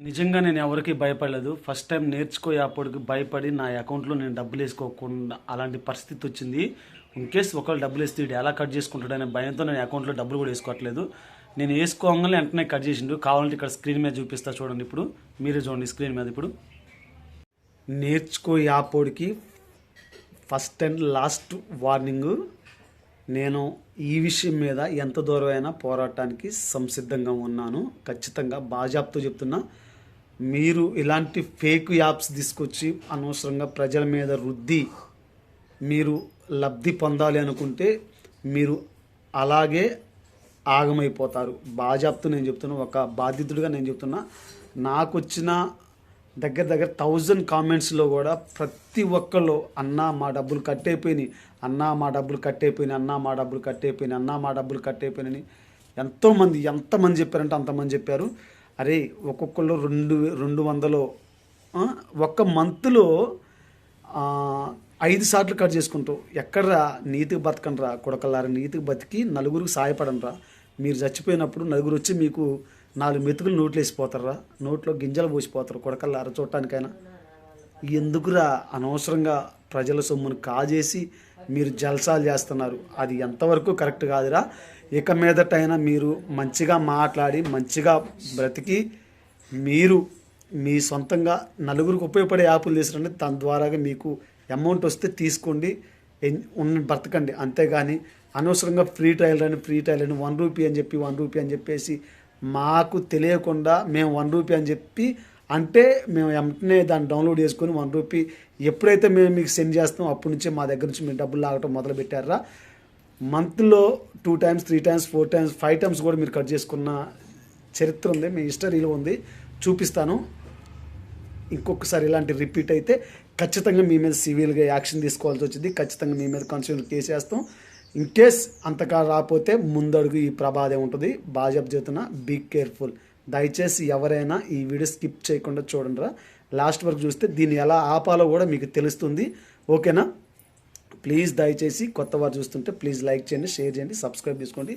నిజంగా నేను ఎవరికి భయపడలేదు. ఫస్ట్ టైం నేర్చుకో యాప్కి భయపడి నా అకౌంట్లో నేను డబ్బులు వేసుకోకుండా అలాంటి పరిస్థితి వచ్చింది. ఇన్ కేస్ డబ్బులు వేస్తే వీడు ఎలా కట్ చేసుకుంటాడనే భయంతో నేను అకౌంట్లో డబ్బులు కూడా వేసుకోవట్లేదు. నేను వేసుకోగానే వెంటనే కట్ చేసిండు. కావాలంటే ఇక్కడ స్క్రీన్ మీద చూపిస్తా చూడండి ఇప్పుడు. మీరే చూడండి స్క్రీన్ మీద ఇప్పుడు. నేర్చుకో యాప్కి ఫస్ట్ అండ్ లాస్ట్ వార్నింగ్ నేను ఈ విషయం మీద ఎంత దూరమైనా పోరాటానికి సంసిద్ధంగా ఉన్నాను. ఖచ్చితంగా బాజాబ్తో చెప్తున్నా. మీరు ఇలాంటి ఫేక్ యాప్స్ తీసుకొచ్చి అనవసరంగా ప్రజల మీద రుద్ది మీరు లబ్ధి పొందాలి అనుకుంటే మీరు అలాగే ఆగమైపోతారు. బాజాబ్తో నేను చెప్తున్నా ఒక బాధితుడిగా నేను చెప్తున్నా నాకు వచ్చిన దగ్గర దగ్గర థౌజండ్ కామెంట్స్లో కూడా ప్రతి ఒక్కళ్ళు అన్నా మా డబ్బులు కట్టయిపోయినాయి అన్నా మా డబ్బులు కట్టయిపోయినాయి అన్నా మా డబ్బులు కట్టయిపోయినాయి అన్నా మా డబ్బులు కట్టయిపోయినాయి ఎంతోమంది ఎంతమంది చెప్పారంటే అంతమంది చెప్పారు. అరే ఒక్కొక్కళ్ళు రెండు రెండు వందలు ఒక్క మంత్లో ఐదు సార్లు కట్ చేసుకుంటావు ఎక్కడ్రా నీతికి బతకండ్రా కొడకల్లారా నీతికి బతికి నలుగురికి సాయపడంరా మీరు చచ్చిపోయినప్పుడు నలుగురు వచ్చి మీకు నాలుగు మెతుకులు నోట్లు వేసిపోతారా నోట్లో గింజలు పోసిపోతారు కొడకల్లారా చూడటానికైనా. ఎందుకురా అనవసరంగా ప్రజల సొమ్మును కాజేసి మీరు జల్సాలు చేస్తున్నారు. అది ఎంతవరకు కరెక్ట్ కాదురా? ఇక మీదటైనా మీరు మంచిగా మాట్లాడి మంచిగా బ్రతికి మీరు మీ సొంతంగా నలుగురికి ఉపయోగపడే యాప్లు తీసుకురండి. దాని ద్వారాగా మీకు అమౌంట్ వస్తే తీసుకోండి. ఉన్న బ్రతకండి. అంతేగాని అనవసరంగా ఫ్రీ ట్రయల్ అని ఫ్రీ ట్రయల్ అని వన్ రూపీ అని చెప్పి వన్ రూపీ అని చెప్పేసి మాకు తెలియకుండా మేము వన్ రూపీ అని చెప్పి అంటే మేము వెంటనే దాన్ని డౌన్లోడ్ చేసుకొని వన్ రూపీ ఎప్పుడైతే మేము మీకు సెండ్ చేస్తామో అప్పటి నుంచే మా దగ్గర నుంచి మీరు డబ్బులు లాగటం మొదలు పెట్టారా మంత్లో two times three times four times five times కూడా మీరు కట్ చేసుకున్న చరిత్ర ఉంది మీ హిస్టరీలో ఉంది. చూపిస్తాను. ఇంకొకసారి ఇలాంటి రిపీట్ అయితే ఖచ్చితంగా మీ మీద సివిల్గా యాక్షన్ తీసుకోవాల్సి వచ్చింది. ఖచ్చితంగా మీ మీద కన్సూమర్ కేసు వేస్తాం ఇన్ కేస్ అంతగా రాకపోతే ముందడుగు ఈ ప్రమాదం ఉంటుంది. బాజాబ్ చెబుతున్నా బీ కేర్ఫుల్. దయచేసి ఎవరైనా ఈ వీడియో స్కిప్ చేయకుండా చూడండిరా. లాస్ట్ వరకు చూస్తే దీన్ని ఎలా ఆపాలో కూడా మీకు తెలుస్తుంది. ఓకేనా? ప్లీజ్ దయచేసి కొత్త వారు చూస్తుంటే ప్లీజ్ లైక్ చేయండి షేర్ చేయండి సబ్స్క్రైబ్ చేసుకోండి.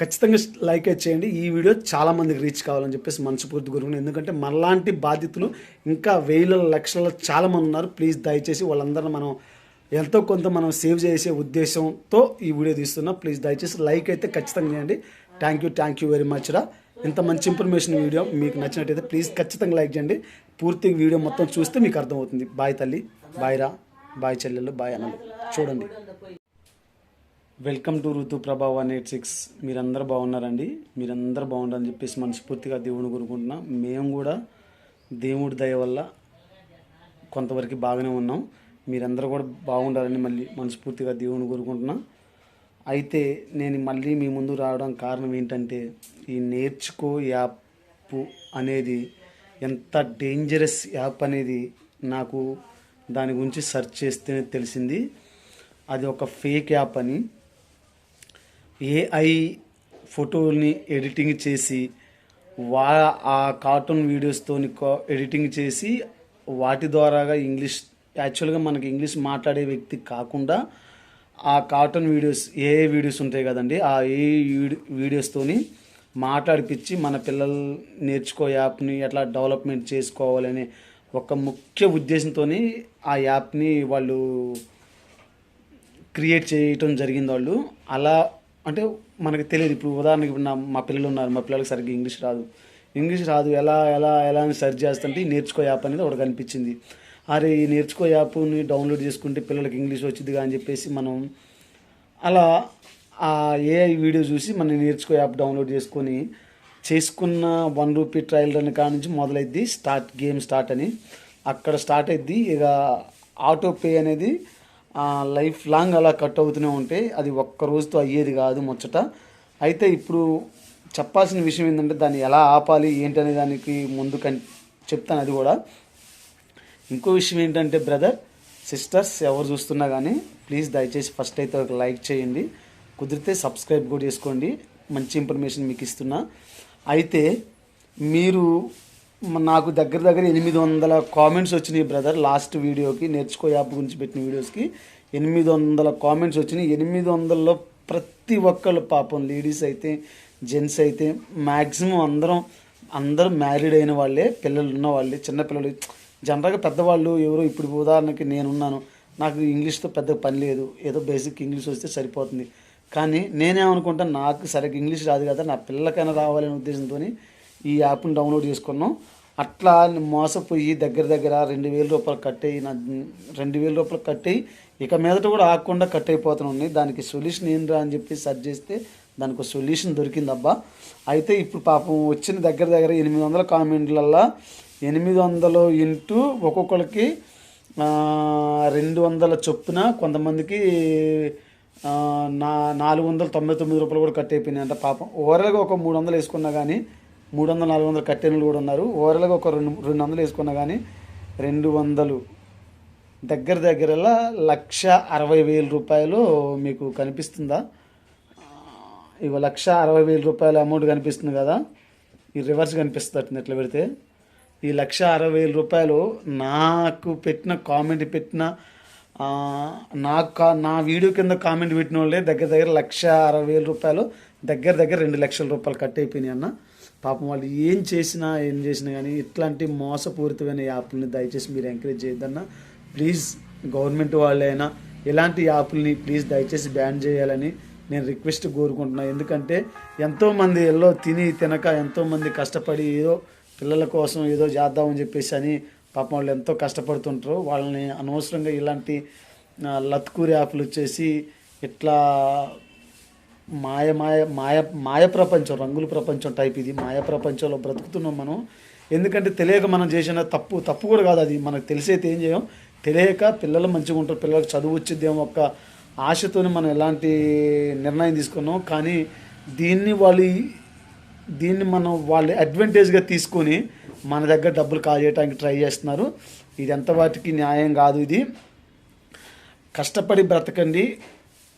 ఖచ్చితంగా లైక్ అయితే చేయండి. ఈ వీడియో చాలా మందికి రీచ్ కావాలని చెప్పేసి మనస్ఫూర్తి కోరుకున్నాను ఎందుకంటే మనలాంటి బాధితులు ఇంకా వేల లక్షల చాలామంది ఉన్నారు. ప్లీజ్ దయచేసి వాళ్ళందరిని మనం ఎంతో కొంత మనం సేవ్ చేసే ఉద్దేశంతో ఈ వీడియో తీస్తున్నా. ప్లీజ్ దయచేసి లైక్ అయితే ఖచ్చితంగా చేయండి. Thank you thank you very much రా. ఇంత మంచి ఇన్ఫర్మేషన్ వీడియో మీకు నచ్చినట్టయితే ప్లీజ్ ఖచ్చితంగా లైక్ చేయండి. పూర్తి వీడియో మొత్తం చూస్తే మీకు అర్థమవుతుంది. బాయ్ తల్లి. బాయ్ రా. బాయ్ చెల్లెలు. బాయ్ అన్నలు చూడండి. వెల్కమ్ టు ఋతు ప్రభా వన్ ఎయిట్ సిక్స్ మీరందరూ బాగున్నారండి? మీరందరూ బాగుండాలని చెప్పేసి మనస్ఫూర్తిగా దేవుని కోరుకుంటున్నాం. మేము కూడా దేవుడి దయ వల్ల కొంతవరకు బాగానే ఉన్నాం. మీరందరూ కూడా బాగుండాలని మళ్ళీ మనస్ఫూర్తిగా దేవుని కోరుకుంటున్నాం. అయితే నేను మళ్ళీ మీ ముందు రావడం కారణం ఏంటంటే ఈ నేర్చుకో యాప్ అనేది ఎంత డేంజరస్ యాప్ అనేది నాకు దాని గురించి సెర్చ్ చేస్తేనే తెలిసింది. అది ఒక ఫేక్ యాప్ అని. ఏఐ ఫోటోని ఎడిటింగ్ చేసి వా ఆ కార్టూన్ వీడియోస్తోని ఎడిటింగ్ చేసి వాటి ద్వారాగా ఇంగ్లీష్ యాక్చువల్గా మనకి ఇంగ్లీష్ మాట్లాడే వ్యక్తి కాకుండా ఆ కార్టూన్ వీడియోస్ ఏ వీడియోస్ ఉంటాయి కదండి ఆ ఏ వీడియోస్తోని మాట్లాడిపించి మన పిల్లలు నేర్చుకో యాప్ని ఎట్లా డెవలప్మెంట్ చేసుకోవాలనే ఒక ముఖ్య ఉద్దేశంతో ఆ యాప్ని వాళ్ళు క్రియేట్ చేయటం జరిగింది వాళ్ళు. అలా అంటే మనకు తెలియదు. ఇప్పుడు ఉదాహరణకి ఇప్పుడు నా మా పిల్లలు ఉన్నారు. మా పిల్లలకి సరిగ్గా ఇంగ్లీష్ రాదు. ఇంగ్లీష్ రాదు. ఎలా ఎలా ఎలా అని సెర్చ్ చేస్తుంటే నేర్చుకో యాప్ అనేది ఒకటి కనిపించింది. అరే ఈ నేర్చుకో యాప్ని డౌన్లోడ్ చేసుకుంటే పిల్లలకి ఇంగ్లీష్ వచ్చిందిగా అని చెప్పేసి మనం అలా ఆ ఏఐ వీడియో చూసి మనం నేర్చుకో యాప్ డౌన్లోడ్ చేసుకొని చేసుకున్న వన్ రూపీ ట్రయల్ రన్ కాడ నుంచి మొదలైద్ది స్టార్ట్ గేమ్ స్టార్ట్ అని. అక్కడ స్టార్ట్ అయింది ఇక ఆటో పే అనేది లైఫ్ లాంగ్ అలా కట్ అవుతూనే ఉంటే అది ఒక్క రోజుతో అయ్యేది కాదు ముచ్చట. అయితే ఇప్పుడు చెప్పాల్సిన విషయం ఏంటంటే దాన్ని ఎలా ఆపాలి ఏంటనే దానికి ముందు కన్ చెప్తాను అది కూడా. ఇంకో విషయం ఏంటంటే బ్రదర్ సిస్టర్స్ ఎవరు చూస్తున్నా కానీ ప్లీజ్ దయచేసి ఫస్ట్ అయితే ఒక లైక్ చేయండి. కుదిరితే సబ్స్క్రైబ్ కూడా చేసుకోండి. మంచి ఇన్ఫర్మేషన్ మీకు ఇస్తున్నా. అయితే మీరు నాకు దగ్గర దగ్గర ఎనిమిది వందల కామెంట్స్ వచ్చినాయి బ్రదర్ లాస్ట్ వీడియోకి నేర్చుకో యాప్ గురించి పెట్టిన వీడియోస్కి ఎనిమిది వందల కామెంట్స్ వచ్చినాయి. ఎనిమిది వందల్లో ప్రతి ఒక్కళ్ళు పాపం లేడీస్ అయితే జెంట్స్ అయితే మ్యాక్సిమం అందరం అందరూ మ్యారీడ్ అయిన వాళ్ళే పిల్లలు ఉన్న వాళ్ళే చిన్నపిల్లలు జనరల్గా పెద్దవాళ్ళు ఎవరో ఇప్పుడు ఉదాహరణకి నేనున్నాను నాకు ఇంగ్లీష్తో పెద్ద పని లేదు ఏదో బేసిక్ ఇంగ్లీష్ వస్తే సరిపోతుంది. కానీ నేనేమనుకుంటా నాకు సరిగ్గా ఇంగ్లీష్ రాదు కదా నా పిల్లకైనా రావాలనే ఉద్దేశంతో ఈ యాప్ని డౌన్లోడ్ చేసుకున్నాం. అట్లా మోసపోయి దగ్గర దగ్గర రెండు వేల రూపాయలు కట్టేయి నా రెండు వేల రూపాయలు కట్టేయి ఇక మీదట కూడా ఆగకుండా కట్ అయిపోతున్నాయి దానికి సొల్యూషన్ ఏంద్రా అని చెప్పి సెర్చ్ చేస్తే దానికి ఒక సొల్యూషన్ దొరికింది అబ్బా అయితే ఇప్పుడు పాపం వచ్చిన దగ్గర దగ్గర ఎనిమిది వందల కామెంట్లల్లో ఎనిమిది వందలు ఇంటూ ఒక్కొక్కరికి రెండు వందల చొప్పున కొంతమందికి నా నాలుగు వందల తొంభై తొమ్మిది రూపాయలు కూడా కట్ అయిపోయినాయి పాపం. ఓవరాల్గా ఒక మూడు వందలు వేసుకున్నా కానీ మూడు వందలు నాలుగు వందలు కట్టిన కూడా ఉన్నారు. ఓవరాల్గా ఒక రెండు రెండు వందలు వేసుకున్నా కానీ రెండు వందలు దగ్గర దగ్గరలా లక్ష అరవై వేల రూపాయలు మీకు కనిపిస్తుందా? ఇవ లక్ష అరవై వేల రూపాయల అమౌంట్ కనిపిస్తుంది కదా? ఈ రివర్స్ కనిపిస్తుంది ఎట్లా పెడితే. ఈ లక్ష అరవై వేల రూపాయలు నాకు పెట్టిన కామెంట్ పెట్టిన నాకు నా వీడియో కింద కామెంట్ పెట్టిన వాళ్ళే దగ్గర దగ్గర లక్ష అరవై వేల రూపాయలు దగ్గర దగ్గర రెండు లక్షల రూపాయలు కట్ అయిపోయినాయి అన్న. పాపం వాళ్ళు ఏం చేసినా ఏం చేసినా కానీ ఇట్లాంటి మోసపూరితమైన యాప్లని దయచేసి మీరు ఎంకరేజ్ చేయొద్దన్న. ప్లీజ్ గవర్నమెంట్ వాళ్ళైనా ఇలాంటి యాప్లని ప్లీజ్ దయచేసి బ్యాన్ చేయాలని నేను రిక్వెస్ట్ కోరుకుంటున్నాను ఎందుకంటే ఎంతోమంది ఎల్లో తిని తినక ఎంతోమంది కష్టపడి ఏదో పిల్లల కోసం ఏదో చేద్దామని చెప్పేసి అని పాపం వాళ్ళు ఎంతో కష్టపడుతుంటారు. వాళ్ళని అనవసరంగా ఇలాంటి లత్కూరి యాప్లు వచ్చేసి ఇట్లా మాయ మాయ మాయ మాయ ప్రపంచం రంగుల ప్రపంచం టైప్ ఇది. మాయ ప్రపంచంలో బ్రతుకుతున్నాం మనం. ఎందుకంటే తెలియక మనం చేసిన తప్పు తప్పు కూడా కాదు అది. మనకు తెలిసైతే ఏం చేయం? తెలియక పిల్లలు మంచిగా ఉంటారు. పిల్లలకు చదువు వచ్చిద్దేమో ఒక ఆశతోనే మనం ఎలాంటి నిర్ణయం తీసుకున్నాం. కానీ దీన్ని వాళ్ళు దీన్ని మనం వాళ్ళు అడ్వాంటేజ్గా తీసుకొని మన దగ్గర డబ్బులు కాజేయడానికి ట్రై చేస్తున్నారు. ఇది ఎంత వాటికి న్యాయం కాదు ఇది. కష్టపడి బ్రతకండి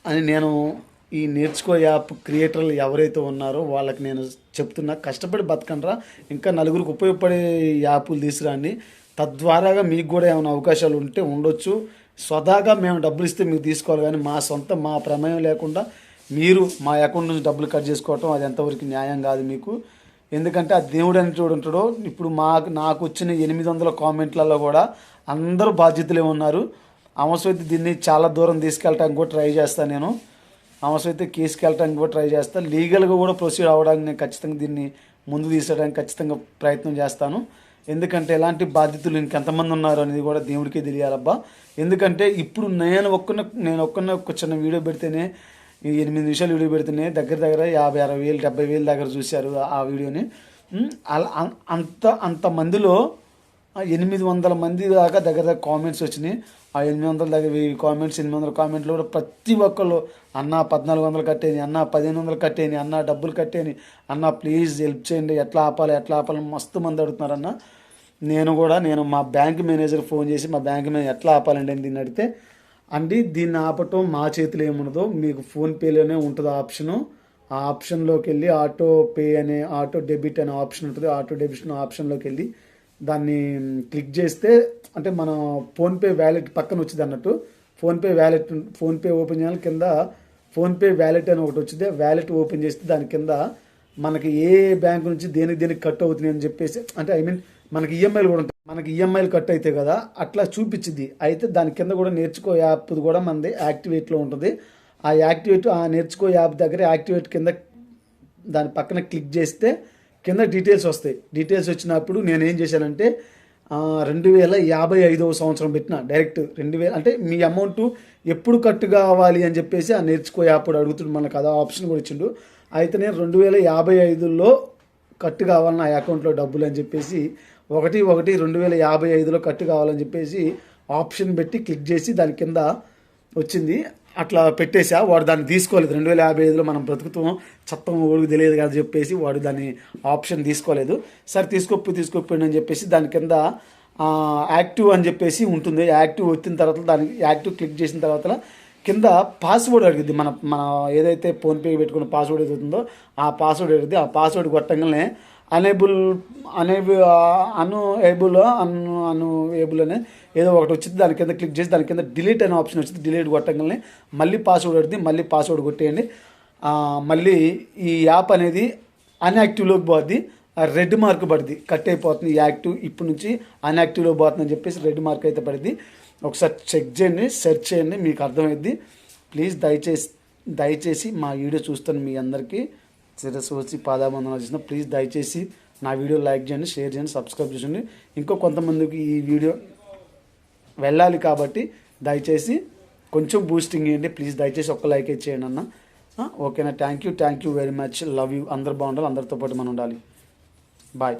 అని నేను ఈ నేర్చుకో యాప్ క్రియేటర్లు ఎవరైతే ఉన్నారో వాళ్ళకి నేను చెప్తున్నా కష్టపడి బతకండ్రా ఇంకా నలుగురికి ఉపయోగపడే యాప్లు తీసుకురండి. తద్వారాగా మీకు కూడా ఏమైనా అవకాశాలు ఉంటే ఉండొచ్చు. స్వదాగా మేము డబ్బులు ఇస్తే మీకు తీసుకోవాలి కానీ మా సొంత మా ప్రమేయం లేకుండా మీరు మా అకౌంట్ నుంచి డబ్బులు కట్ చేసుకోవటం అది ఎంతవరకు న్యాయం కాదు మీకు. ఎందుకంటే ఆ దేవుడు అని చూడు ఉంటాడో ఇప్పుడు మాకు నాకు వచ్చిన ఎనిమిది వందల కామెంట్లలో కూడా అందరూ బాధ్యతలే ఉన్నారు. అవసరమైతే దీన్ని చాలా దూరం తీసుకెళ్ళటానికి కూడా ట్రై చేస్తాను నేను. అవసరమైతే కేసుకి కూడా ట్రై చేస్తాను లీగల్గా కూడా ప్రొసీడ్ అవ్వడానికి నేను ఖచ్చితంగా దీన్ని ముందు తీసేయడానికి ఖచ్చితంగా ప్రయత్నం చేస్తాను. ఎందుకంటే ఎలాంటి బాధ్యతలు ఇంకెంతమంది ఉన్నారు అనేది కూడా దేవుడికే తెలియాలబ్బా. ఎందుకంటే ఇప్పుడు నేను ఒక్కన నేను ఒక్కన ఒక చిన్న వీడియో పెడితేనే ఎనిమిది నిమిషాలు వీడియో పెడితేనే దగ్గర దగ్గర యాభై అరవై వేలు డెబ్బై వేలు దగ్గర చూశారు ఆ- వీడియోని. అలా అంత అంత మందిలో ఎనిమిది వందల మంది దాకా దగ్గర దగ్గర కామెంట్స్ వచ్చినాయి. ఆ ఎనిమిది వందల దగ్గర వెయ్యి కామెంట్స్ ఎనిమిది వందల కామెంట్లు కూడా ప్రతి ఒక్కళ్ళు అన్న పద్నాలుగు వందలు కట్టేని అన్న పదిహేను వందలు కట్టేని అన్న డబ్బులు కట్టేని అన్న ప్లీజ్ హెల్ప్ చేయండి ఎట్లా ఆపాలి ఎట్లా ఆపాలి మస్తు మంది అడుగుతున్నారన్న. నేను కూడా నేను మా బ్యాంక్ మేనేజర్ ఫోన్ చేసి మా బ్యాంక్ మేనేజర్ ఎట్లా ఆపాలండి అని దీన్ని అడిగితే అండి దీన్ని ఆపటం మా చేతిలో ఏముండదు మీకు ఫోన్పేలోనే ఉంటుంది ఆప్షను. ఆ ఆప్షన్లోకి వెళ్ళి ఆటో పే అనే ఆటో డెబిట్ అనే ఆప్షన్ ఉంటుంది. ఆటో డెబిట్ అనే ఆప్షన్లోకి వెళ్ళి దాన్ని క్లిక్ చేస్తే అంటే మన ఫోన్పే వ్యాలెట్ పక్కన వచ్చింది అన్నట్టు. ఫోన్పే వ్యాలెట్ ఫోన్పే ఓపెన్ చేయాలి కింద. ఫోన్పే వ్యాలెట్ అని ఒకటి వచ్చింది. వ్యాలెట్ ఓపెన్ చేస్తే దాని కింద మనకి ఏ బ్యాంక్ నుంచి దేనికి దేనికి కట్ అవుతుంది అని చెప్పేసి అంటే ఐ మీన్ మనకి ఈఎంఐలు కూడా ఉంటాయి. మనకి ఈఎంఐలు కట్ అవుతాయి కదా అట్లా చూపించింది. అయితే దాని కింద కూడా నేర్చుకో యాప్ కూడా మనది యాక్టివేట్లో ఉంటుంది. ఆ యాక్టివేట్ ఆ నేర్చుకో యాప్ దగ్గర యాక్టివేట్ కింద దాని పక్కన క్లిక్ చేస్తే కింద డీటెయిల్స్ వస్తాయి. డీటెయిల్స్ వచ్చినప్పుడు నేను ఏం చేశానంటే రెండు వేల యాభై ఐదవ సంవత్సరం పెట్టిన డైరెక్ట్ రెండు వేల అంటే మీ అమౌంట్ ఎప్పుడు కట్టు కావాలి అని చెప్పేసి ఆ నేర్చుకో యాప్ అడుగుతుండు. మనకు అదో ఆప్షన్ కూడా ఇచ్చిండు. అయితే నేను రెండు వేల యాభై ఐదులో కట్టు కావాలి నా అకౌంట్లో డబ్బులు అని చెప్పేసి ఒకటి ఒకటి రెండు వేల యాభై ఐదులో కట్టు కావాలని చెప్పేసి ఆప్షన్ పెట్టి క్లిక్ చేసి దాని కింద వచ్చింది. అట్లా పెట్టేసా వాడు దాన్ని తీసుకోలేదు. రెండు వేల యాభై ఐదులో మనం బ్రతుకుతాం చట్టం ఊరికి తెలియదు కదా చెప్పేసి వాడు దాన్ని ఆప్షన్ తీసుకోలేదు. సరే తీసుకొప్పి తీసుకోకపోయింది అని చెప్పేసి దాని కింద యాక్టివ్ అని చెప్పేసి ఉంటుంది. యాక్టివ్ వచ్చిన తర్వాత దానికి యాక్టివ్ క్లిక్ చేసిన తర్వాత కింద పాస్వర్డ్ అడిగింది మన మన ఏదైతే ఫోన్పే పెట్టుకున్న పాస్వర్డ్ ఏదైతుందో ఆ పాస్వర్డ్ అడిగింది ఆ పాస్వర్డ్ కొట్టంగానే అనేబుల్ అనేబుల్ అను ఏబుల్ అను అను ఏబుల్ అనే ఏదో ఒకటి వచ్చింది దాని కింద క్లిక్ చేసి దాని కింద డిలీట్ అనే ఆప్షన్ వచ్చింది డిలీట్ కొట్టంగానే మళ్ళీ పాస్వర్డ్ అడిగింది మళ్ళీ పాస్వర్డ్ కొట్టేయండి. మళ్ళీ ఈ యాప్ అనేది అన్యాక్టివ్లోకి పోద్ది. రెడ్ మార్క్ పడింది కట్ అయిపోతుంది యాక్టివ్. ఇప్పటి నుంచి అన్యాక్టివ్లో పోతుందని చెప్పేసి రెడ్ మార్క్ అయితే పడింది ఒకసారి చెక్ చేయండి సెర్చ్ చేయండి మీకు అర్థమైద్ది. ప్లీజ్ దయచేసి దయచేసి మా వీడియో చూస్తాను మీ అందరికీ శిరస్సు వచ్చి పాదాబంధన చేసిన ప్లీజ్ దయచేసి నా వీడియో లైక్ చేయండి షేర్ చేయండి సబ్స్క్రైబ్ చేయండి. ఇంకో కొంతమందికి ఈ వీడియో వెళ్ళాలి కాబట్టి దయచేసి కొంచెం బూస్టింగ్ ఇవ్వండి ప్లీజ్ దయచేసి ఒక్క లైక్ ఇచ్చేయండి అన్న. ఓకేనా? Thank you thank you very much love you అందరు బాగుండాలి. అందరితో పాటు మనం ఉండాలి. బాయ్